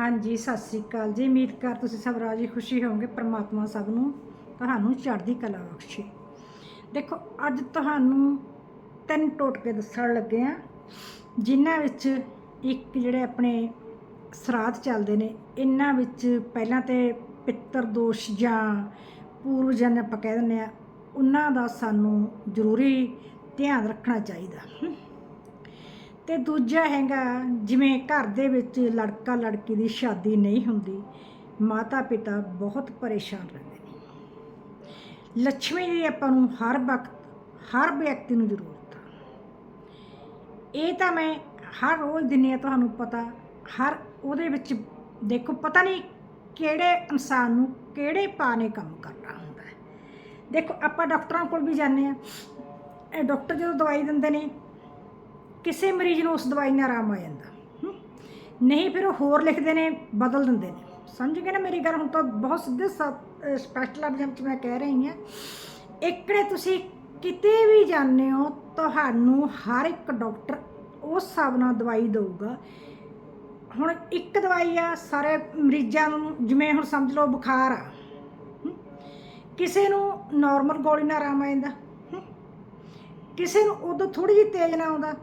ਹਾਂਜੀ, ਸਤਿ ਸ੍ਰੀ ਅਕਾਲ ਜੀ। ਉਮੀਦ ਕਰ ਤੁਸੀਂ ਸਭ ਰਾਜੀ ਖੁਸ਼ੀ ਹੋਵੋਗੇ, ਪ੍ਰਮਾਤਮਾ ਸਭ ਨੂੰ ਤੁਹਾਨੂੰ ਚੜ੍ਹਦੀ ਕਲਾ ਬਖਸ਼ੇ। ਦੇਖੋ, ਅੱਜ ਤੁਹਾਨੂੰ ਤਿੰਨ ਟੋਟਕੇ ਦੱਸਣ ਲੱਗੇ ਆ ਜਿਨ੍ਹਾਂ ਵਿੱਚ ਇੱਕ ਜਿਹੜੇ ਆਪਣੇ ਸਰਾਧ ਚੱਲਦੇ ਨੇ, ਇਹਨਾਂ ਵਿੱਚ ਪਹਿਲਾਂ ਤੇ ਪਿੱਤਰ ਦੋਸ਼ ਜਾਂ ਪੂਰਵਜਨ ਆਪਾਂ ਕਹਿ ਦਿੰਦੇ ਆ ਉਹਨਾਂ ਦਾ ਸਾਨੂੰ ਜ਼ਰੂਰੀ ਧਿਆਨ ਰੱਖਣਾ ਚਾਹੀਦਾ। ਤੇ ਦੂਜਾ ਹੈਗਾ, ਜਿਵੇਂ ਘਰ ਦੇ ਵਿੱਚ ਲੜਕਾ ਲੜਕੀ ਦੀ ਸ਼ਾਦੀ ਨਹੀਂ ਹੁੰਦੀ ਮਾਤਾ ਪਿਤਾ ਬਹੁਤ ਪਰੇਸ਼ਾਨ ਰਹਿੰਦੇ ਨੇ। ਲక్ష్ਮੀ ਦੀ ਆਪਾਂ ਨੂੰ ਹਰ ਵਕਤ, ਹਰ ਵਿਅਕਤੀ ਨੂੰ ਜ਼ਰੂਰਤ ਆ। ਇਹ ਤਾਂ ਮੈਂ ਹਰ ਰੋਜ਼ ਦਿੰਨੀ ਆ ਤੁਹਾਨੂੰ ਪਤਾ, ਹਰ ਉਹਦੇ ਵਿੱਚ ਦੇਖੋ, ਪਤਾ ਨਹੀਂ ਕਿਹੜੇ ਇਨਸਾਨ ਨੂੰ ਕਿਹੜੇ ਪਾ ਨੇ ਕੰਮ ਕਰਨਾ ਹੁੰਦਾ। ਹੈ ਦੇਖੋ, ਆਪਾਂ ਡਾਕਟਰਾਂ ਕੋਲ ਵੀ ਜਾਂਦੇ ਆ ਇਹ ਡਾਕਟਰ ਜਦੋਂ ਦਵਾਈ ਦਿੰਦੇ ਨੇ ਕਿਸੇ ਮਰੀਜ਼ ਨੂੰ ਉਸ ਦਵਾਈ ਨਾਲ ਆਰਾਮ ਆ ਜਾਂਦਾ। ਨਹੀਂ, ਫਿਰ ਉਹ ਹੋਰ ਲਿਖਦੇ ਨੇ, ਬਦਲ ਦਿੰਦੇ ਨੇ। ਸਮਝ ਗਏ ਨਾ ਮੇਰੀ ਗੱਲ? ਹੁਣ ਤਾਂ ਬਹੁਤ ਸਿੱਧੇ ਸ- ਸਪਸ਼ਟ ਲਫ਼ਜ਼ਾਂ ਵਿੱਚ ਮੈਂ ਕਹਿ ਰਹੀ ਹਾਂ। ਇਕੜੇ ਤੁਸੀਂ ਕਿਤੇ ਵੀ ਜਾਂਦੇ ਹੋ, ਤੁਹਾਨੂੰ ਹਰ ਇੱਕ ਡਾਕਟਰ ਉਸ ਹਿਸਾਬ ਨਾਲ ਦਵਾਈ ਦਊਗਾ। ਹੁਣ ਇੱਕ ਦਵਾਈ ਆ, ਸਾਰੇ ਮਰੀਜ਼ਾਂ ਨੂੰ, ਜਿਵੇਂ ਹੁਣ ਸਮਝ ਲਓ ਬੁਖਾਰ ਆ। ਕਿਸੇ ਨੂੰ ਨਾਰਮਲ ਗੋਲੀ ਨਾਲ ਆਰਾਮ ਆ ਜਾਂਦਾ। ਕਿਸੇ ਨੂੰ ਉਦੋਂ ਥੋੜੀ ਜਿਹੀ ਤੇਜ਼ ਨਾ ਆਉਂਦਾ।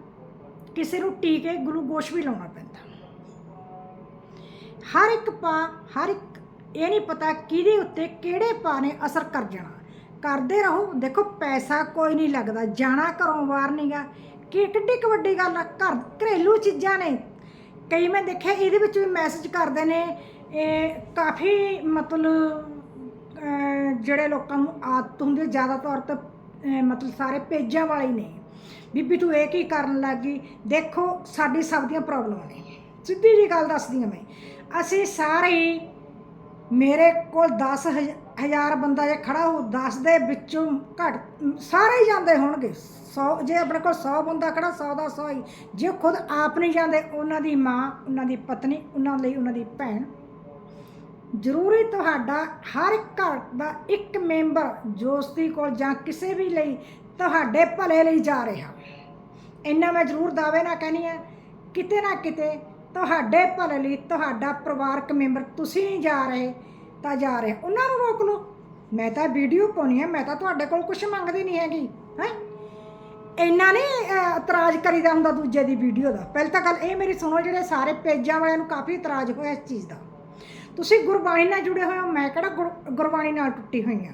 ਕਿਸੇ ਨੂੰ ਟੀਕੇ ਗਲੂਕੋਸ਼ ਵੀ ਲਾਉਣਾ ਪੈਂਦਾ। ਹਰ ਇੱਕ ਪਾ, ਹਰ ਇੱਕ ਇਹ ਨਹੀਂ ਪਤਾ ਕਿਹਦੇ ਉੱਤੇ ਕਿਹੜੇ ਪਾ ਨੇ ਅਸਰ ਕਰ ਜਾਣਾ। ਕਰਦੇ ਰਹੋ, ਦੇਖੋ ਪੈਸਾ ਕੋਈ ਨਹੀਂ ਲੱਗਦਾ, ਜਾਣਾ ਘਰੋਂ ਬਾਹਰ ਨਹੀਂਗਾ ਕਿ ਕਿੱਡੀ ਕੁ ਵੱਡੀ ਗੱਲ ਆ, ਘਰ ਘਰੇਲੂ ਚੀਜ਼ਾਂ ਨੇ। ਕਈ ਮੈਂ ਦੇਖਿਆ ਇਹਦੇ ਵਿੱਚ ਵੀ ਮੈਸੇਜ ਕਰਦੇ ਨੇ, ਇਹ ਕਾਫੀ ਮਤਲਬ ਜਿਹੜੇ ਲੋਕਾਂ ਨੂੰ ਆਦਤ ਹੁੰਦੀ ਹੈ ਜ਼ਿਆਦਾ ਤੌਰ ਤੇ ਮਤਲਬ ਸਾਰੇ ਪੇਜਾਂ ਵਾਲੇ ਨੇ। ਬੀਬੀ ਤੂੰ ਇਹ ਕੀ ਕਰਨ ਲੱਗੀ ਦੇਖੋ, ਸਾਡੀ ਸਭ ਦੀਆਂ ਪ੍ਰੋਬਲਮਾਂ ਨੇ ਸਿੱਧੀ ਜੀ ਗੱਲ ਦੱਸਦੀ ਹਾਂ ਮੈਂ। ਅਸੀਂ ਸਾਰੇ ਹੀ ਮੇਰੇ ਕੋਲ 10000 ਬੰਦਾ ਜੇ ਖੜਾ ਹੋ 10 ਦੇ ਵਿੱਚੋਂ ਘੱਟ, ਸਾਰੇ ਹੀ ਜਾਂਦੇ ਹੋਣਗੇ। 100 ਜੇ ਆਪਣੇ ਕੋਲ 100 ਬੰਦਾ ਖੜਾ 100 ਦਾ 100 ਹੀ। ਜੇ ਖੁਦ ਆਪ ਨਹੀਂ ਜਾਂਦੇ, ਉਹਨਾਂ ਦੀ ਮਾਂ, ਉਹਨਾਂ ਦੀ ਪਤਨੀ, ਉਹਨਾਂ ਲਈ ਉਹਨਾਂ ਦੀ ਭੈਣ। ਜ਼ਰੂਰੀ ਤੁਹਾਡਾ ਹਰ ਘਰ ਦਾ ਇੱਕ ਮੈਂਬਰ ਜੋਸਤੀ ਕੋਲ ਜਾਂ ਕਿਸੇ ਵੀ ਲਈ ਤੁਹਾਡੇ ਭਲੇ ਲਈ ਜਾ ਰਿਹਾ। ਇੰਨਾ ਮੈਂ ਜ਼ਰੂਰ ਦਾਅਵੇ ਨਾਲ ਕਹਿੰਦੀ ਆ ਕਿਤੇ ਨਾ ਕਿਤੇ ਤੁਹਾਡੇ ਭਲੇ ਲਈ ਤੁਹਾਡਾ ਪਰਿਵਾਰਕ ਮੈਂਬਰ ਤੁਸੀਂ ਨਹੀਂ ਜਾ ਰਹੇ, ਤਾਂ ਜਾ ਰਹੇ। ਉਹਨਾਂ ਨੂੰ ਰੋਕ ਲਓ। ਮੈਂ ਤਾਂ ਵੀਡੀਓ ਪਾਉਣੀ ਆ, ਮੈਂ ਤਾਂ ਤੁਹਾਡੇ ਕੋਲ ਕੁਝ ਮੰਗਦੀ ਨਹੀਂ ਹੈਗੀ, ਹੈ? ਇੰਨਾ ਨਹੀਂ ਇਤਰਾਜ਼ ਕਰੀਦਾ ਹੁੰਦਾ ਦੂਜੇ ਦੀ ਵੀਡੀਓ ਦਾ। ਪਹਿਲਾਂ ਤਾਂ ਗੱਲ ਇਹ ਮੇਰੀ ਸੁਣੋ, ਜਿਹੜੇ ਸਾਰੇ ਪੇਜਾਂ ਵਾਲਿਆਂ ਨੂੰ ਕਾਫੀ ਇਤਰਾਜ਼ ਹੋਇਆ ਇਸ ਚੀਜ਼ ਦਾ। ਤੁਸੀਂ ਗੁਰਬਾਣੀ ਨਾਲ ਜੁੜੇ ਹੋਏ ਹੋ, ਮੈਂ ਕਿਹੜਾ ਗੁਰ- ਗੁਰਬਾਣੀ ਨਾਲ ਟੁੱਟੀ ਹੋਈ ਹਾਂ?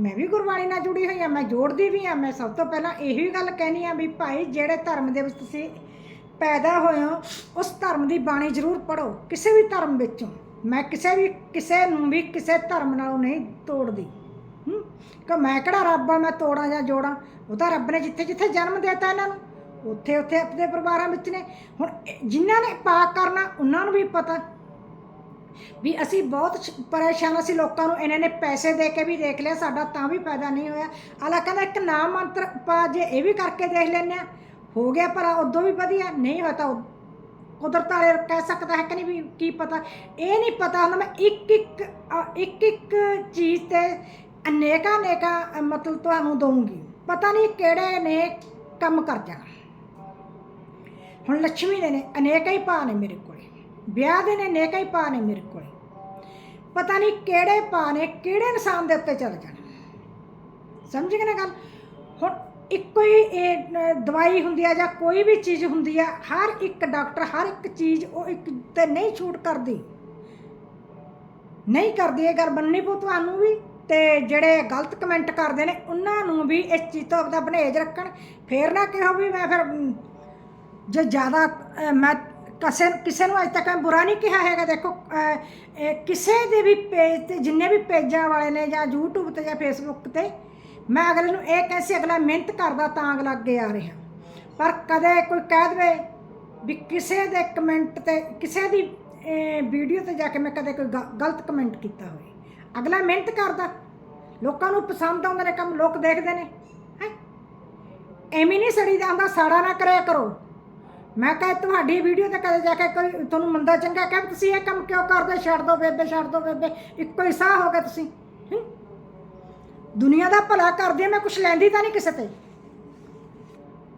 ਮੈਂ ਵੀ ਗੁਰਬਾਣੀ ਨਾਲ ਜੁੜੀ ਹੋਈ ਹਾਂ, ਮੈਂ ਜੋੜਦੀ ਵੀ ਹਾਂ, ਮੈਂ ਸਭ ਤੋਂ ਪਹਿਲਾਂ ਇਹੀ ਗੱਲ ਕਹਿਣੀ ਆ ਵੀ ਭਾਈ ਜਿਹੜੇ ਧਰਮ ਦੇ ਵਿੱਚ ਤੁਸੀਂ ਪੈਦਾ ਹੋਏ ਹੋ, ਉਸ ਧਰਮ ਦੀ ਬਾਣੀ ਜ਼ਰੂਰ ਪੜੋ ਕਿਸੇ ਵੀ ਧਰਮ ਵਿੱਚੋਂ। ਮੈਂ ਕਿਸੇ ਵੀ, ਕਿਸੇ ਨੂੰ ਵੀ ਕਿਸੇ ਧਰਮ ਨਾਲੋਂ ਨਹੀਂ ਤੋੜਦੀ। ਕਿ ਮੈਂ ਕਿਹੜਾ ਰੱਬ ਆ, ਮੈਂ ਤੋੜਾਂ ਜਾਂ ਜੋੜਾਂ? ਉਹ ਤਾਂ ਰੱਬ ਨੇ ਜਿੱਥੇ ਜਿੱਥੇ ਜਨਮ ਦਿੱਤਾ ਇਹਨਾਂ ਨੂੰ। ਉੱਥੇ ਉੱਥੇ ਆਪਣੇ ਪਰਿਵਾਰਾਂ ਵਿੱਚ ਨੇ। ਹੁਣ ਜਿਨ੍ਹਾਂ ਨੇ ਪਾਕ ਕਰਨਾ, ਉਹਨਾਂ ਨੂੰ ਵੀ ਪਤਾ। ਵੀ ਅਸੀਂ ਬਹੁਤ ਪਰੇਸ਼ਾਨ ਅਸੀਂ ਲੋਕਾਂ ਨੂੰ ਇਹਨਾਂ ਨੇ ਪੈਸੇ ਦੇ ਕੇ ਵੀ ਦੇਖ ਲਿਆ, ਸਾਡਾ ਤਾਂ ਵੀ ਫਾਇਦਾ ਨਹੀਂ ਹੋਇਆ। ਆਲਾ ਕਹਿੰਦਾ ਇੱਕ ਨਾਮ ਮੰਤਰ ਪਾ ਜੇ ਇਹ ਵੀ ਕਰਕੇ ਦੇਖ ਲੈਂਦੇ ਆ ਹੋ ਗਿਆ ਪਰ ਉਦੋਂ ਵੀ ਵਧੀਆ, ਨਹੀਂ ਹੋਇਆ ਤਾਂ ਉਹ ਕੁਦਰਤ ਵਾਲੇ ਕਹਿ ਸਕਦਾ ਹੈ ਕਿ ਨਹੀਂ ਵੀ ਕੀ ਪਤਾ? ਇਹ ਨਹੀਂ ਪਤਾ ਹੁੰਦਾ ਮੈਂ ਇੱਕ ਇੱਕ ਇੱਕ ਇੱਕ ਚੀਜ਼ ਤੇ ਅਨੇਕਾਂ ਅਨੇਕਾਂ ਮਤਲਬ ਤੁਹਾਨੂੰ ਦਊਂਗੀ। ਪਤਾ ਨਹੀਂ ਕਿਹੜੇ ਨੇ ਕੰਮ ਕਰ ਜਾਣਾ। ਹੁਣ ਲక్ష్ਮੀ ਦੇ ਨੇ ਅਨੇਕਾਂ ਹੀ ਭਾਅ ਨੇ ਮੇਰੇ ਕੋਲ। ਵਿਆਹ ਦੇ ਨੇ ਅਨੇਕਾਂ ਹੀ ਪਾ ਨੇ ਮੇਰੇ ਕੋਲ। ਪਤਾ ਨਹੀਂ ਕਿਹੜੇ ਪਾ ਨੇ, ਕਿਹੜੇ ਇਨਸਾਨ ਦੇ ਉੱਤੇ ਚੱਲ ਜਾਣ। ਸਮਝ ਗਏ ਨਾ ਗੱਲ? ਹੁਣ ਇੱਕੋ ਹੀ ਇਹ ਦਵਾਈ ਹੁੰਦੀ ਆ ਜਾਂ ਕੋਈ ਵੀ ਚੀਜ਼ ਹੁੰਦੀ ਆ, ਹਰ ਇੱਕ ਡਾਕਟਰ, ਹਰ ਇੱਕ ਚੀਜ਼ ਉਹ ਇੱਕ ਤੇ ਨਹੀਂ ਛੂਟ ਕਰਦੀ। ਨਹੀਂ ਕਰਦੀ, ਇਹ ਗੱਲ ਬੰਨੀ ਪਊ ਤੁਹਾਨੂੰ ਵੀ ਤੇ ਜਿਹੜੇ ਗਲਤ ਕਮੈਂਟ ਕਰਦੇ ਨੇ, ਉਹਨਾਂ ਨੂੰ ਵੀ ਇਸ ਚੀਜ਼ ਤੋਂ ਆਪਦਾ ਬਨੇਜ ਰੱਖਣ। ਫੇਰ ਨਾ ਕਿਹੋ ਵੀ ਮੈਂ ਫਿਰ ਜੇ ਜ਼ਿਆਦਾ ਮੈਂ ਕਿਸੇ ਕਿਸੇ ਨੂੰ ਅਜੇ ਤੱਕ ਮੈਂ ਬੁਰਾ ਨਹੀਂ ਕਿਹਾ ਹੈਗਾ। ਦੇਖੋ ਅ, ਇਹ ਕਿਸੇ ਦੇ ਵੀ ਪੇਜ ਤੇ ਜਿੰਨੇ ਵੀ ਪੇਜਾਂ ਵਾਲੇ ਨੇ ਜਾਂ YouTube ਤੇ ਜਾਂ Facebook ਤੇ ਮੈਂ ਅਗਲੇ ਨੂੰ ਇਹ ਕਹਿ ਸੀ ਅਗਲਾ ਮਿਹਨਤ ਕਰਦਾ ਤਾਂ ਅਗਲਾ ਅੱਗੇ ਆ ਰਿਹਾ। ਪਰ ਕਦੇ ਕੋਈ ਕਹਿ ਦੇਵੇ ਵੀ ਕਿਸੇ ਦੇ ਕਮੈਂਟ ਤੇ ਕਿਸੇ ਦੀ ਵੀਡੀਓ ਤੇ ਜਾ ਕੇ ਮੈਂ ਕਦੇ ਕੋਈ ਗ- ਗਲਤ ਕਮੈਂਟ ਕੀਤਾ ਹੋਵੇ। ਅਗਲਾ ਮਿਹਨਤ ਕਰਦਾ। ਲੋਕਾਂ ਨੂੰ ਪਸੰਦ ਆਉਂਦੇ ਨੇ ਕੰਮ ਲੋਕ ਦੇਖਦੇ ਨੇ। ਹੈ? ਐਵੇਂ ਨਹੀਂ ਸੜੀ ਜਾਂਦਾ ਸਾੜਾ ਨਾ ਕਰਿਆ ਕਰੋ। ਮੈਂ ਕਹਾਂ ਤੁਹਾਡੀ ਵੀਡੀਓ ਤੇ ਕਦੇ ਜਾ ਕੇ ਕੋਈ ਤੁਹਾਨੂੰ ਮੰਦਾ ਚੰਗਾ ਕਹੇ ਵੀ ਤੁਸੀਂ ਇਹ ਕੰਮ ਕਿਉਂ ਕਰਦੇ? ਛੱਡ ਦੋ ਬੇਬੇ, ਛੱਡ ਦੋ ਬੇਬੇ। ਇੱਕੋ ਹੀ ਸਾਹ ਹੋ ਗਿਆ ਤੁਸੀਂ। ਹੈਂ? ਦੁਨੀਆ ਦਾ ਭਲਾ ਕਰਦੀ ਮੈਂ ਕੁਝ ਲੈਂਦੀ ਤਾਂ ਨਹੀਂ ਕਿਸੇ ਤੇ।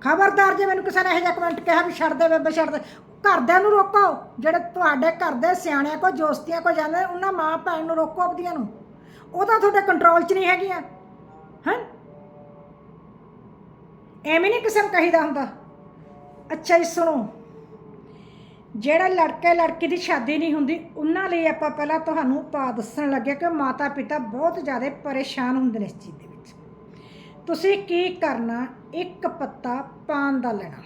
ਖਬਰਦਾਰ ਜੇ ਮੈਨੂੰ ਕਿਸੇ ਨੇ ਇਹੋ ਜਿਹਾ ਕਮੈਂਟ ਕਿਹਾ ਵੀ ਛੱਡ ਦੇ ਬੇਬੇ, ਛੱਡ ਦੇ। ਘਰਦਿਆਂ ਨੂੰ ਰੋਕੋ। ਜਿਹੜੇ ਤੁਹਾਡੇ ਘਰ ਦੇ ਸਿਆਣਿਆਂ ਕੋ ਜੋਸਤੀਆਂ ਕੋ ਜਾਂਦੇ ਉਹਨਾਂ ਮਾਂ ਭੈਣ ਨੂੰ ਰੋਕੋ ਆਪਦੀਆਂ ਨੂੰ। ਉਹ ਤਾਂ ਤੁਹਾਡੇ ਕੰਟਰੋਲ 'ਚ ਨਹੀਂ ਹੈਗੀਆਂ। ਹਾਂ? ਐਵੇਂ ਨਹੀਂ ਕਿਸੇ ਨੂੰ ਕਹੀਦਾ ਹੁੰਦਾ। ਅੱਛਾ ਜੀ, ਸੁਣੋ। ਜਿਹੜਾ ਲੜਕੇ ਲੜਕੀ ਦੀ ਸ਼ਾਦੀ ਨਹੀਂ ਹੁੰਦੀ, ਉਹਨਾਂ ਲਈ ਆਪਾਂ ਪਹਿਲਾਂ ਤੁਹਾਨੂੰ ਪਾ ਦੱਸਣ ਲੱਗੇ ਕਿ ਮਾਤਾ ਪਿਤਾ ਬਹੁਤ ਜ਼ਿਆਦਾ ਪਰੇਸ਼ਾਨ ਹੁੰਦੇ ਨੇ ਇਸ ਚੀਜ਼ ਦੇ ਵਿੱਚ। ਤੁਸੀਂ ਕੀ ਕਰਨਾ? ਇੱਕ ਪੱਤਾ ਪਾਨ ਦਾ ਲੈਣਾ।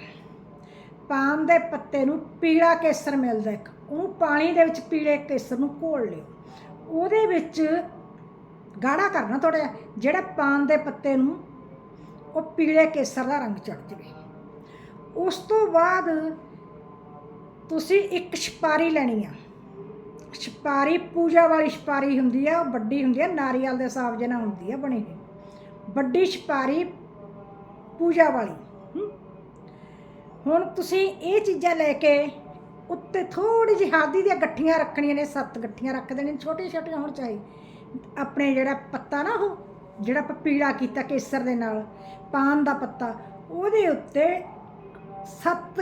ਪਾਨ ਦੇ ਪੱਤੇ ਨੂੰ ਪੀਲਾ ਕੇਸਰ ਮਿਲਦਾ ਇੱਕ। ਉਹਨੂੰ ਪਾਣੀ ਦੇ ਵਿੱਚ ਪੀਲੇ ਕੇਸਰ ਨੂੰ ਘੋਲ ਲਿਓ। ਉਹਦੇ ਵਿੱਚ ਗਾੜਾ ਕਰਨਾ ਥੋੜਾ ਜਿਹਾ। ਜਿਹੜਾ ਪਾਨ ਦੇ ਪੱਤੇ ਨੂੰ ਉਹ ਪੀਲੇ ਕੇਸਰ ਦਾ ਰੰਗ ਚੜ ਜਾਵੇ। ਉਸ ਤੋਂ ਬਾਅਦ ਤੁਸੀਂ ਇੱਕ ਛਪਾਰੀ ਲੈਣੀ ਆ। ਛਪਾਰੀ, ਪੂਜਾ ਵਾਲੀ ਛਪਾਰੀ ਹੁੰਦੀ ਆ ਉਹ ਵੱਡੀ ਹੁੰਦੀ ਆ, ਨਾਰੀਅਲ ਦੇ ਹਿਸਾਬ ਜਨਾ ਹੁੰਦੀ ਆ ਬਣੀ ਹੋਈ। ਵੱਡੀ ਛਪਾਰੀ, ਪੂਜਾ ਵਾਲੀ। ਹੁਣ ਤੁਸੀਂ ਇਹ ਚੀਜ਼ਾਂ ਲੈ ਕੇ ਉੱਤੇ ਥੋੜੀ ਜਿਹੀ ਹਲਦੀ ਦੀਆਂ ਗੱਠੀਆਂ ਰੱਖਣੀਆਂ ਨੇ, ਸੱਤ ਗੱਠੀਆਂ ਰੱਖ ਦੇਣੀਆਂ ਛੋਟੀਆਂ ਛੋਟੀਆਂ ਹੋਣ ਚਾਹੀ। ਆਪਣੇ ਜਿਹੜਾ ਪੱਤਾ ਨਾ ਉਹ, ਜਿਹੜਾ ਆਪਾਂ ਪੀਲਾ ਕੀਤਾ ਕੇਸਰ ਦੇ ਨਾਲ, ਪਾਨ ਦਾ ਪੱਤਾ, ਉਹਦੇ ਉੱਤੇ ਸੱਤ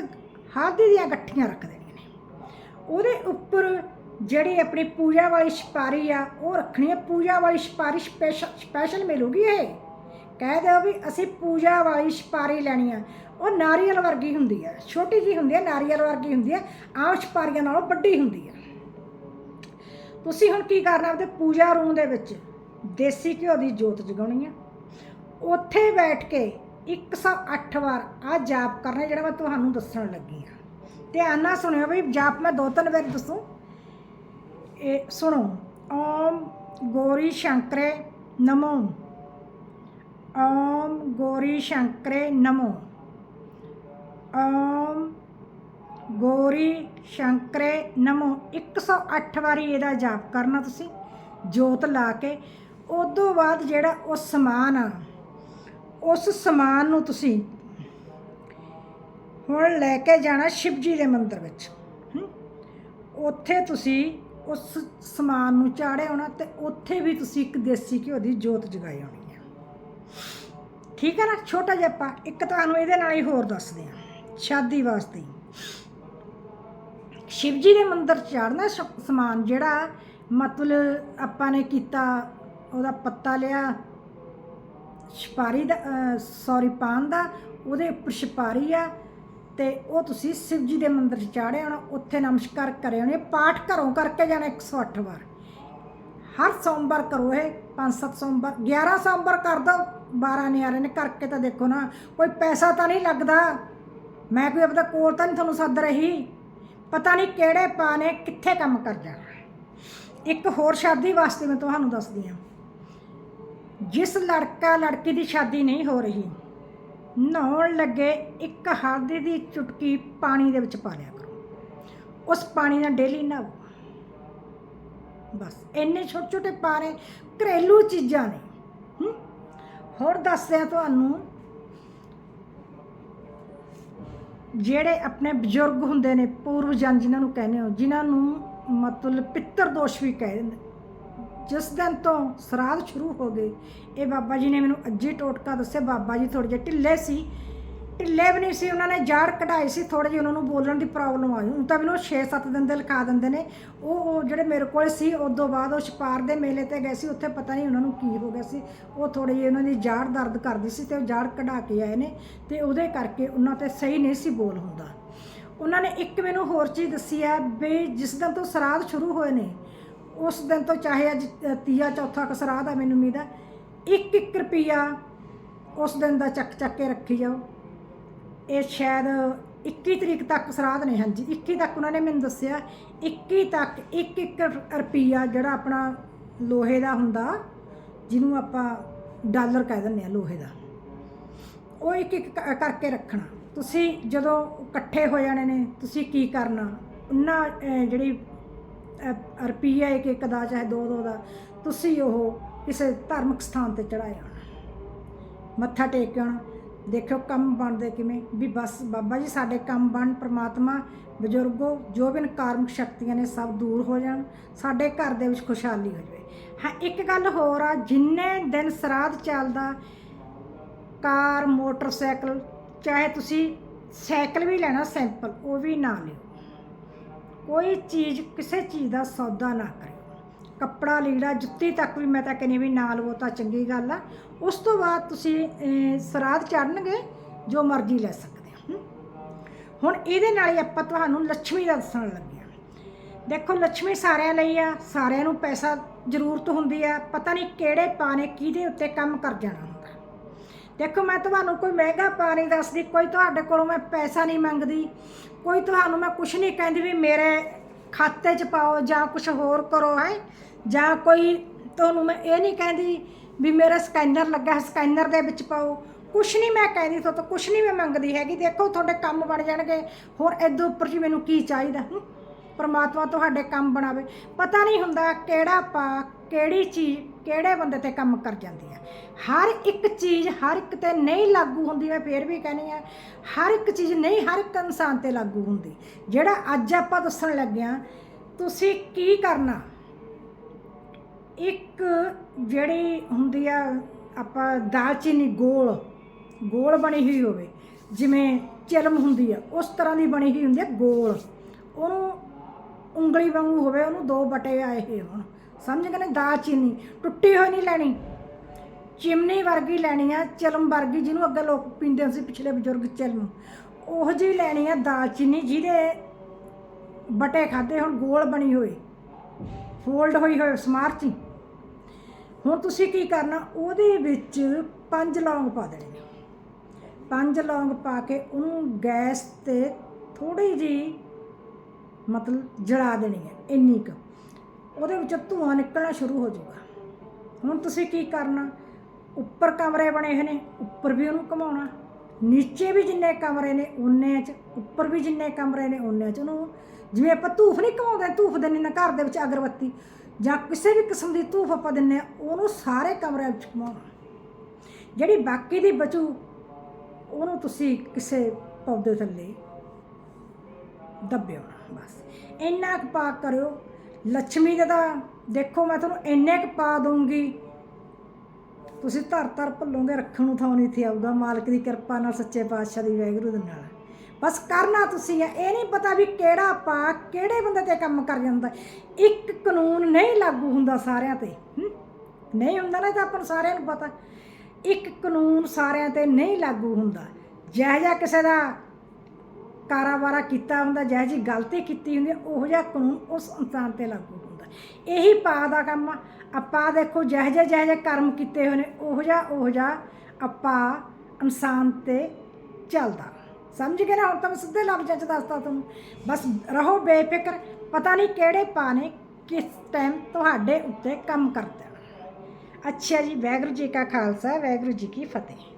ਹਾਦੀ ਦੀਆਂ ਗੱਠੀਆਂ ਰੱਖ ਦੇਣੀਆਂ ਨੇ। ਉਹਦੇ ਉੱਪਰ ਜਿਹੜੀ ਆਪਣੀ ਪੂਜਾ ਵਾਲੀ ਛਪਾਰੀ ਆ, ਉਹ ਰੱਖਣੀ ਹੈ ਪੂਜਾ ਵਾਲੀ ਛਪਾਰੀ ਸਪੈਸ਼ਲ ਸਪੈਸ਼ਲ ਮਿਲੂਗੀ ਇਹ? ਕਹਿ ਦਿਓ ਵੀ ਅਸੀਂ ਪੂਜਾ ਵਾਲੀ ਛਪਾਰੀ ਲੈਣੀ ਆ। ਉਹ ਨਾਰੀਅਲ ਵਰਗੀ ਹੁੰਦੀ ਆ। ਛੋਟੀ ਜੀ ਹੁੰਦੀ ਆ, ਨਾਰੀਅਲ ਵਰਗੀ ਹੁੰਦੀ ਆ। ਆਮ ਛਪਾਰੀਆਂ ਨਾਲੋਂ ਵੱਡੀ ਹੁੰਦੀ ਆ। ਤੁਸੀਂ ਹੁਣ ਕੀ ਕਰਨਾ ਆਪਦੇ ਪੂਜਾ ਰੂਮ ਦੇ ਵਿੱਚ ਦੇਸੀ ਘਿਓ ਦੀ ਜੋਤ ਜਗਾਉਣੀ ਆ। ਉੱਥੇ ਬੈਠ ਕੇ 108 ਵਾਰ ਆ ਜਾਪ ਕਰਨਾ ਜਿਹੜਾ ਮੈਂ ਤੁਹਾਨੂੰ ਦੱਸਣ ਲੱਗੀ ਆ ਧਿਆਨ ਨਾਲ ਸੁਣਿਓ ਵੀ ਜਾਪ ਮੈਂ ਦੋ ਤਿੰਨ ਵਾਰ ਦੱਸੂ। ਇਹ ਸੁਣੋ, ਓਮ ਗੋਰੀ ਸ਼ੰਕਰੇ ਨਮੋ। ਓਮ ਗੋਰੀ ਸ਼ੰਕਰੇ ਨਮੋ। ਓਮ ਗੋਰੀ ਸ਼ੰਕਰੇ ਨਮੋ। 108 ਵਾਰੀ ਇਹਦਾ ਜਾਪ ਕਰਨਾ ਤੁਸੀਂ, ਜੋਤ ਲਾ ਕੇ। ਉਦੋਂ ਬਾਅਦ ਜਿਹੜਾ ਉਹ ਸਮਾਨ ਆ ਉਸ ਸਮਾਨ ਨੂੰ ਤੁਸੀਂ ਹੁਣ ਲੈ ਕੇ ਜਾਣਾ ਸ਼ਿਵ ਜੀ ਦੇ ਮੰਦਿਰ ਵਿੱਚ। ਉੱਥੇ ਤੁਸੀਂ ਉਸ ਸਮਾਨ ਨੂੰ ਚਾੜਿਆ ਹੋਣਾ ਤੇ ਉੱਥੇ ਵੀ ਤੁਸੀਂ ਇੱਕ ਦੇਸੀ ਘਿਓ ਦੀ ਜੋਤ ਜਗਾਈ ਹੋਣੀ ਹੈ। ਠੀਕ ਹੈ ਨਾ? ਛੋਟਾ ਜਿਹਾ ਆਪਾਂ ਇੱਕ ਤੁਹਾਨੂੰ ਇਹਦੇ ਨਾਲ ਹੀ ਹੋਰ ਦੱਸਦੇ ਹਾਂ। ਸ਼ਾਦੀ ਵਾਸਤੇ। ਸ਼ਿਵ ਜੀ ਦੇ ਮੰਦਿਰ ਚਾੜਨਾ ਸ਼- ਸਮਾਨ ਜਿਹੜਾ ਮਤਲਬ ਆਪਾਂ ਨੇ ਕੀਤਾ, ਉਹਦਾ ਪੱਤਾ ਲਿਆ ਛਪਾਰੀ ਦਾ ਸੌਰੀ ਪਾਨ ਦਾ, ਉਹਦੇ ਉੱਪਰ ਛਪਾਰੀ ਆ, ਤੇ ਉਹ ਤੁਸੀਂ ਸ਼ਿਵ ਜੀ ਦੇ ਮੰਦਿਰ 'ਚ ਚਾੜਿਆ ਹੋਣਾ ਉੱਥੇ ਨਮਸਕਾਰ ਕਰੇ ਹੋਣੇ ਪਾਠ ਘਰੋਂ ਕਰਕੇ ਜਾਣਾ 108 ਵਾਰ। ਹਰ ਸੋਮਵਾਰ ਕਰੋ ਇਹ 5-7 ਸੋਮਵਾਰ 11 ਸੋਮਵਾਰ ਕਰ ਦੋ 12 ਨਿਆਰੇ ਨੇ ਕਰਕੇ ਤਾਂ ਦੇਖੋ ਨਾ, ਕੋਈ ਪੈਸਾ ਤਾਂ ਨਹੀਂ ਲੱਗਦਾ। ਮੈਂ ਕੋਈ ਆਪਣਾ ਕੋਲ ਤਾਂ ਨਹੀਂ ਤੁਹਾਨੂੰ ਸੱਦ ਰਹੀ। ਪਤਾ ਨਹੀਂ ਕਿਹੜੇ ਪਾ ਨੇ, ਕਿੱਥੇ ਕੰਮ ਕਰ ਜਾਣਾ। ਇੱਕ ਹੋਰ ਸ਼ਾਦੀ ਵਾਸਤੇ ਮੈਂ ਤੁਹਾਨੂੰ ਦੱਸਦੀ ਹਾਂ। ਜਿਸ ਲੜਕਾ ਲੜਕੀ ਦੀ ਸ਼ਾਦੀ ਨਹੀਂ ਹੋ ਰਹੀ, ਨਹਾਉਣ ਲੱਗੇ ਇੱਕ ਹਲਦੀ ਦੀ ਚੁਟਕੀ ਪਾਣੀ ਦੇ ਵਿੱਚ ਪਾ ਲਿਆ ਕਰੋ। ਉਸ ਪਾਣੀ ਨਾਲ ਡੇਲੀ ਨਹਾਓ। ਬਸ, ਇੰਨੇ ਛੋਟੇ ਛੋਟੇ ਪਾਰੇ, ਘਰੇਲੂ ਚੀਜ਼ਾਂ ਨੇ। ਹੋਰ ਦੱਸਦੇ ਤੁਹਾਨੂੰ, ਜਿਹੜੇ ਆਪਣੇ ਬਜ਼ੁਰਗ ਹੁੰਦੇ ਨੇ ਪੂਰਵਜਨ ਜਿਨ੍ਹਾਂ ਨੂੰ ਕਹਿੰਦੇ ਹੋ, ਜਿਨ੍ਹਾਂ ਨੂੰ ਮਤਲਬ ਪਿੱਤਰ ਦੋਸ਼ ਵੀ ਕਹਿ ਦਿੰਦੇ ਜਿਸ ਦਿਨ ਤੋਂ ਸਰਾਧ ਸ਼ੁਰੂ ਹੋ ਗਏ, ਇਹ ਬਾਬਾ ਜੀ ਨੇ ਮੈਨੂੰ ਅੱਜੀ ਟੋਟਕਾ ਦੱਸਿਆ। ਬਾਬਾ ਜੀ ਥੋੜੇ ਜਿਹੇ ਢਿੱਲੇ ਸੀ। ਢਿੱਲੇ ਵੀ ਨਹੀਂ ਸੀ, ਉਹਨਾਂ ਨੇ ਜਾੜ ਕਢਾਈ ਸੀ ਥੋੜੇ ਜਿਹੀ ਉਹਨਾਂ ਨੂੰ ਬੋਲਣ ਦੀ ਪ੍ਰੋਬਲਮ ਆਈ। ਹੁਣ ਤਾਂ ਮੈਨੂੰ 6-7 ਦਿਨ ਦੇ ਲਿਖਾ ਦਿੰਦੇ ਨੇ। ਉਹ ਉਹ ਜਿਹੜੇ ਮੇਰੇ ਕੋਲ ਸੀ ਉਦੋਂ ਬਾਅਦ ਉਹ ਛਪਾਰ ਦੇ ਮੇਲੇ ਤੇ ਗਏ ਸੀ। ਉੱਥੇ ਪਤਾ ਨਹੀਂ ਉਹਨਾਂ ਨੂੰ ਕੀ ਹੋ ਗਿਆ ਸੀ। ਉਹ ਥੋੜੀ ਜਿਹੀ ਉਹਨਾਂ ਦੀ ਜਾੜ ਦਰਦ ਕਰਦੀ ਸੀ ਤੇ ਉਹ ਜਾੜ ਕਢਾ ਕੇ ਆਏ ਨੇ ਤੇ ਉਹਦੇ ਕਰਕੇ ਉਹਨਾਂ ਤੇ ਸਹੀ ਨਹੀਂ ਸੀ ਬੋਲ ਹੁੰਦਾ। ਉਹਨਾਂ ਨੇ ਇੱਕ ਮੈਨੂੰ ਹੋਰ ਚੀਜ਼ ਦੱਸੀ ਹੈ, ਵੀ ਜਿਸ ਦਿਨ ਤੋਂ ਸਰਾਧ ਸ਼ੁਰੂ ਹੋਏ ਨੇ ਉਸ ਦਿਨ ਤੋਂ ਚਾਹੇ ਅੱਜ ਤੀਆ ਚੌਥਾ ਕ ਸਰਾਧ ਆ ਮੈਨੂੰ ਉਮੀਦ ਹੈ, ਇੱਕ ਇੱਕ ਰੁਪਿਆ ਉਸ ਦਿਨ ਦਾ ਚੱਕ ਚੱਕ ਕੇ ਰੱਖੀ ਜਾਓ। ਇਹ ਸ਼ਾਇਦ 21 ਤਰੀਕ ਤੱਕ ਸਰਾਧ ਨੇ ਹਾਂਜੀ 21 ਤੱਕ ਉਹਨਾਂ ਨੇ ਮੈਨੂੰ ਦੱਸਿਆ 21 ਤੱਕ ਇੱਕ ਇੱਕ ਰੁਪਿਆ ਜਿਹੜਾ ਆਪਣਾ ਲੋਹੇ ਦਾ ਹੁੰਦਾ, ਜਿਹਨੂੰ ਆਪਾਂ ਡਾਲਰ ਕਹਿ ਦਿੰਦੇ ਆ ਲੋਹੇ ਦਾ। ਉਹ ਇੱਕ ਇੱਕ ਕਰਕੇ ਰੱਖਣਾ। ਤੁਸੀਂ ਜਦੋਂ ਇਕੱਠੇ ਹੋ ਜਾਣੇ ਨੇ, ਤੁਸੀਂ ਕੀ ਕਰਨਾ? ਉਹਨਾਂ ਜਿਹੜੀ ਰੁਪਈਆ ਇੱਕ ਇੱਕ ਦਾ, ਚਾਹੇ ਦੋ ਦੋ ਦਾ, ਤੁਸੀਂ ਉਹ ਕਿਸੇ ਧਾਰਮਿਕ ਸਥਾਨ ਤੇ ਚੜਾਇਆ ਮੱਥਾ ਟੇਕਣ ਕੇ ਦੇਖਿਓ ਕੰਮ ਬਣਦੇ ਕਿਵੇਂ। ਵੀ ਬਸ, ਬਾਬਾ ਜੀ, ਸਾਡੇ ਕੰਮ ਬਣ ਪ੍ਰਮਾਤਮਾ, ਬਜ਼ੁਰਗੋ, ਜੋ ਵੀ ਕਾਰਮਿਕ ਸ਼ਕਤੀਆਂ ਨੇ, ਸਭ ਦੂਰ ਹੋ ਜਾਣ। ਸਾਡੇ ਘਰ ਦੇ ਵਿੱਚ ਖੁਸ਼ਹਾਲੀ ਹੋ ਜਾਵੇ। ਹਾਂ, ਇੱਕ ਗੱਲ ਹੋਰ ਆ, ਜਿੰਨੇ ਦਿਨ ਸਰਾਧ ਚੱਲਦਾ, ਕਾਰ, ਮੋਟਰਸਾਈਕਲ, ਚਾਹੇ ਤੁਸੀਂ ਸਾਈਕਲ ਵੀ ਲੈਣਾ, ਸਿੰਪਲ, ਉਹ ਵੀ ਨਾ ਲਿਓ। ਕੋਈ ਚੀਜ਼ ਕਿਸੇ ਚੀਜ਼ ਦਾ ਸੌਦਾ ਨਾ ਕਰਿਓ। ਕੱਪੜਾ, ਲੀੜਾ ਜੁੱਤੀ ਤੱਕ ਵੀ ਮੈਂ ਤਾਂ ਕਹਿੰਦੀ ਵੀ ਨਾਲ ਲਵੋ ਤਾਂ ਚੰਗੀ ਗੱਲ ਆ। ਉਸ ਤੋਂ ਬਾਅਦ ਤੁਸੀਂ ਸਰਾਧ ਚੜਨਗੇ ਜੋ ਮਰਜ਼ੀ ਲੈ ਸਕਦੇ ਹੋ। ਹੁਣ ਇਹਦੇ ਨਾਲ ਹੀ ਆਪਾਂ ਤੁਹਾਨੂੰ ਲੱਛਮੀ ਦਾ ਦੱਸਣ ਲੱਗੇ ਹਾਂ। ਦੇਖੋ, ਲੱਛਮੀ ਸਾਰਿਆਂ ਲਈ ਆ, ਸਾਰਿਆਂ ਨੂੰ ਪੈਸਾ ਜ਼ਰੂਰਤ ਹੁੰਦੀ ਆ। ਪਤਾ ਨਹੀਂ ਕਿਹੜੇ ਪਾਣੇ ਕਿਹਦੇ ਉੱਤੇ ਕੰਮ ਕਰ ਜਾਣਾ। ਦੇਖੋ, ਮੈਂ ਤੁਹਾਨੂੰ ਕੋਈ ਮਹਿੰਗਾ ਪਾ ਨਹੀਂ ਦੱਸਦੀ, ਕੋਈ ਤੁਹਾਡੇ ਕੋਲੋਂ ਮੈਂ ਪੈਸਾ ਨਹੀਂ ਮੰਗਦੀ, ਕੋਈ ਤੁਹਾਨੂੰ ਮੈਂ ਕੁਝ ਨਹੀਂ ਕਹਿੰਦੀ ਵੀ ਮੇਰੇ ਖਾਤੇ 'ਚ ਪਾਓ ਜਾਂ ਕੁਝ ਹੋਰ ਕਰੋ, ਹੈ? ਜਾਂ ਕੋਈ ਤੁਹਾਨੂੰ ਮੈਂ ਇਹ ਨਹੀਂ ਕਹਿੰਦੀ ਵੀ ਮੇਰਾ ਸਕੈਨਰ ਲੱਗਾ ਸਕੈਨਰ ਦੇ ਵਿੱਚ ਪਾਓ। ਕੁਛ ਨਹੀਂ ਮੈਂ ਕਹਿੰਦੀ ਤੋਂ, ਕੁਛ ਨਹੀਂ ਮੈਂ ਮੰਗਦੀ ਹੈਗੀ। ਦੇਖੋ, ਤੁਹਾਡੇ ਕੰਮ ਬਣ ਜਾਣਗੇ। ਹੋਰ ਇਦੋਂ ਉੱਪਰ ਜੀ ਮੈਨੂੰ ਕੀ ਚਾਹੀਦਾ ਪਰਮਾਤਮਾ ਤੁਹਾਡੇ ਕੰਮ ਬਣਾਵੇ। ਪਤਾ ਨਹੀਂ ਹੁੰਦਾ ਕਿਹੜਾ ਪਾ, ਕਿਹੜੀ ਚੀਜ਼ ਕਿਹੜੇ ਬੰਦੇ ਤੇ ਕੰਮ ਕਰ ਜਾਂਦੀ ਹੈ ਹਰ ਇੱਕ ਚੀਜ਼, ਹਰ ਇੱਕ ਤੇ ਨਹੀਂ ਲਾਗੂ ਹੁੰਦੀ, ਮੈਂ ਫੇਰ ਵੀ ਕਹਿੰਦੀ ਆ ਹਰ ਇੱਕ ਚੀਜ਼ ਨਹੀਂ, ਹਰ ਇੱਕ ਇਨਸਾਨ ਤੇ ਲਾਗੂ ਹੁੰਦੀ। ਜਿਹੜਾ ਅੱਜ ਆਪਾਂ ਦੱਸਣ ਲੱਗੇ ਆ ਤੁਸੀਂ ਕੀ ਕਰਨਾ? ਇੱਕ ਜਿਹੜੀ ਹੁੰਦੀ ਆ, ਆਪਾਂ ਦਾਲਚੀਨੀ ਗੋਲ ਗੋਲ ਬਣੀ ਹੋਈ ਹੋਵੇ, ਜਿਵੇਂ ਚਿਲਮ ਹੁੰਦੀ ਆ, ਉਸ ਤਰ੍ਹਾਂ ਦੀ ਬਣੀ ਹੋਈ ਹੁੰਦੀ ਆ, ਗੋਲ। ਉਹਨੂੰ ਉਂਗਲੀ ਵਾਂਗੂ ਹੋਵੇ, ਉਹਨੂੰ ਦੋ ਬਟੇ ਆਏ ਹੋਏ ਹੋਣ। ਸਮਝ ਗਏ ਨਾ? ਦਾਲਚੀਨੀ ਟੁੱਟੀ ਹੋਈ ਨਹੀਂ ਲੈਣੀ। ਚਿਮਨੀ ਵਰਗੀ ਲੈਣੀ ਆ, ਚਲਮ ਵਰਗੀ, ਜਿਹਨੂੰ ਅੱਗੇ ਲੋਕ ਪੀਂਦੇ ਸੀ, ਪਿਛਲੇ ਬਜ਼ੁਰਗ ਚਲਮ। ਉਹ ਜਿਹੀ ਲੈਣੀ ਆ ਦਾਲਚੀਨੀ ਜਿਹਦੇ ਬਟੇ ਖਾਦੇ ਹੁਣ ਗੋਲ ਬਣੀ ਹੋਈ ਫੋਲਡ ਹੋਈ ਹੋਈ ਸਮਾਰਚੀ ਹੁਣ ਤੁਸੀਂ ਕੀ ਕਰਨਾ, ਉਹਦੇ ਵਿੱਚ ਪੰਜ ਲੌਂਗ ਪਾ ਦੇਣੇ ਪੰਜ ਲੌਂਗ ਪਾ ਕੇ ਉਹਨੂੰ ਗੈਸ ਤੇ ਥੋੜੀ ਜੀ ਮਤਲਬ ਜਲਾ ਦੇਣੀ ਹੈ ਇੰਨੀ ਕੁ। ਉਹਦੇ ਵਿੱਚੋਂ ਧੂਆਂ ਨਿਕਲਣਾ ਸ਼ੁਰੂ ਹੋ ਜਾਊਗਾ। ਹੁਣ ਤੁਸੀਂ ਕੀ ਕਰਨਾ? ਉੱਪਰ ਕਮਰੇ ਬਣੇ ਹੋਏ ਨੇ, ਉੱਪਰ ਵੀ ਉਹਨੂੰ ਘਮਾਉਣਾ। ਨੀਚੇ ਵੀ ਜਿੰਨੇ ਕਮਰੇ ਨੇ ਉਨੇ ਚ, ਉੱਪਰ ਵੀ ਜਿੰਨੇ ਕਮਰੇ ਨੇ ਉਨੇ ਚ ਉਹਨੂੰ ਜਿਵੇਂ ਆਪਾਂ ਧੂਫ ਨਹੀਂ ਘਮਾਉਂਦੇ, ਧੂਫ ਦਿੰਦੇ ਨੇ ਘਰ ਦੇ ਵਿੱਚ ਅਗਰਬੱਤੀ, ਜਾਂ ਕਿਸੇ ਵੀ ਕਿਸਮ ਦੀ ਧੂਫ ਆਪਾਂ ਦਿੰਨੇ ਆ ਉਹਨੂੰ ਸਾਰੇ ਕਮਰਿਆਂ ਵਿੱਚ ਘਮਾਉਣਾ। ਜਿਹੜੀ ਬਾਕੀ ਦੀ ਬਚੂ, ਉਹਨੂੰ ਤੁਸੀਂ ਕਿਸੇ ਪੌਦੇ ਥੱਲੇ ਦੱਬਿਓ ਨਾ ਬਸ। ਇੰਨਾ ਕੁ ਪਾ ਕਰਿਓ ਲక్ష్ਮੀ ਦੇ ਤਾਂ ਦੇਖੋ ਮੈਂ ਤੁਹਾਨੂੰ ਇੰਨੇ ਕੁ ਪਾ ਦਊਂਗੀ। ਤੁਸੀਂ ਧਰ ਧਰ ਭੱਲੋਂਗੇ, ਰੱਖਣ ਨੂੰ ਥਾਂ ਨਹੀਂ ਇੱਥੇ ਆਊਗਾ। ਮਾਲਕ ਦੀ ਕਿਰਪਾ ਨਾਲ ਸੱਚੇ ਪਾਤਸ਼ਾਹ ਦੀ ਵਾਹਿਗੁਰੂ ਦੇ ਨਾਲ। ਬਸ ਕਰਨਾ ਤੁਸੀਂ ਹੈ ਇਹ ਨਹੀਂ ਪਤਾ ਵੀ ਕਿਹੜਾ ਪਾ ਕਿਹੜੇ ਬੰਦੇ ਤੇ ਕੰਮ ਕਰ ਜਾਂਦਾ। ਇੱਕ ਕਾਨੂੰਨ ਨਹੀਂ ਲਾਗੂ ਹੁੰਦਾ ਸਾਰਿਆਂ ਤੇ। ਨਹੀਂ ਹੁੰਦਾ ਨਾ ਤਾਂ ਆਪਾਂ ਨੂੰ ਸਾਰਿਆਂ ਨੂੰ ਪਤਾ। ਇੱਕ ਕਾਨੂੰਨ ਸਾਰਿਆਂ ਤੇ ਨਹੀਂ ਲਾਗੂ ਹੁੰਦਾ। ਜਿਹੋ ਜਿਹਾ ਕਿਸੇ ਦਾ ਕਾਰਾਵਾਰਾ ਕੀਤਾ ਹੁੰਦਾ ਜਿਹੋ ਜਿਹੀ ਗਲਤੀ ਕੀਤੀ ਹੁੰਦੀ ਹੈ, ਉਹੋ ਜਿਹਾ ਕਾਨੂੰਨ ਉਸ ਇਨਸਾਨ ਤੇ ਲਾਗੂ ਹੁੰਦਾ। ਇਹੀ ਪਾ ਦਾ ਕੰਮ ਆਪਾ ਦੇਖੋ ਜਿਹੋ ਜਿਹੇ ਜਿਹੋ ਜਿਹੇ ਕਰਮ ਕੀਤੇ ਹੋਏ ਨੇ ਉਹੋ ਜਿਹਾ ਉਹੋ ਜਿਹਾ ਆਪਾਂ ਇਨਸਾਨ ਤੇ ਚੱਲਦਾ। ਸਮਝ ਗਏ ਨਾ? ਹੁਣ ਤਾਂ ਮੈਂ ਸਿੱਧੇ ਲਫ਼ਜ਼ਾਂ 'ਚ ਦੱਸਦਾ ਤੁਹਾਨੂੰ। ਬਸ ਰਹੋ ਬੇਫਿਕਰ। ਪਤਾ ਨਹੀਂ ਕਿਹੜੇ ਪਾ ਨੇ ਕਿਸ ਟਾਈਮ ਤੁਹਾਡੇ ਉੱਤੇ ਕੰਮ ਕਰਦੇ। ਅੱਛਾ ਜੀ ਵਾਹਿਗੁਰੂ ਜੀ ਕਾ ਖਾਲਸਾ ਵਾਹਿਗੁਰੂ ਜੀ ਕੀ ਫਤਿਹ।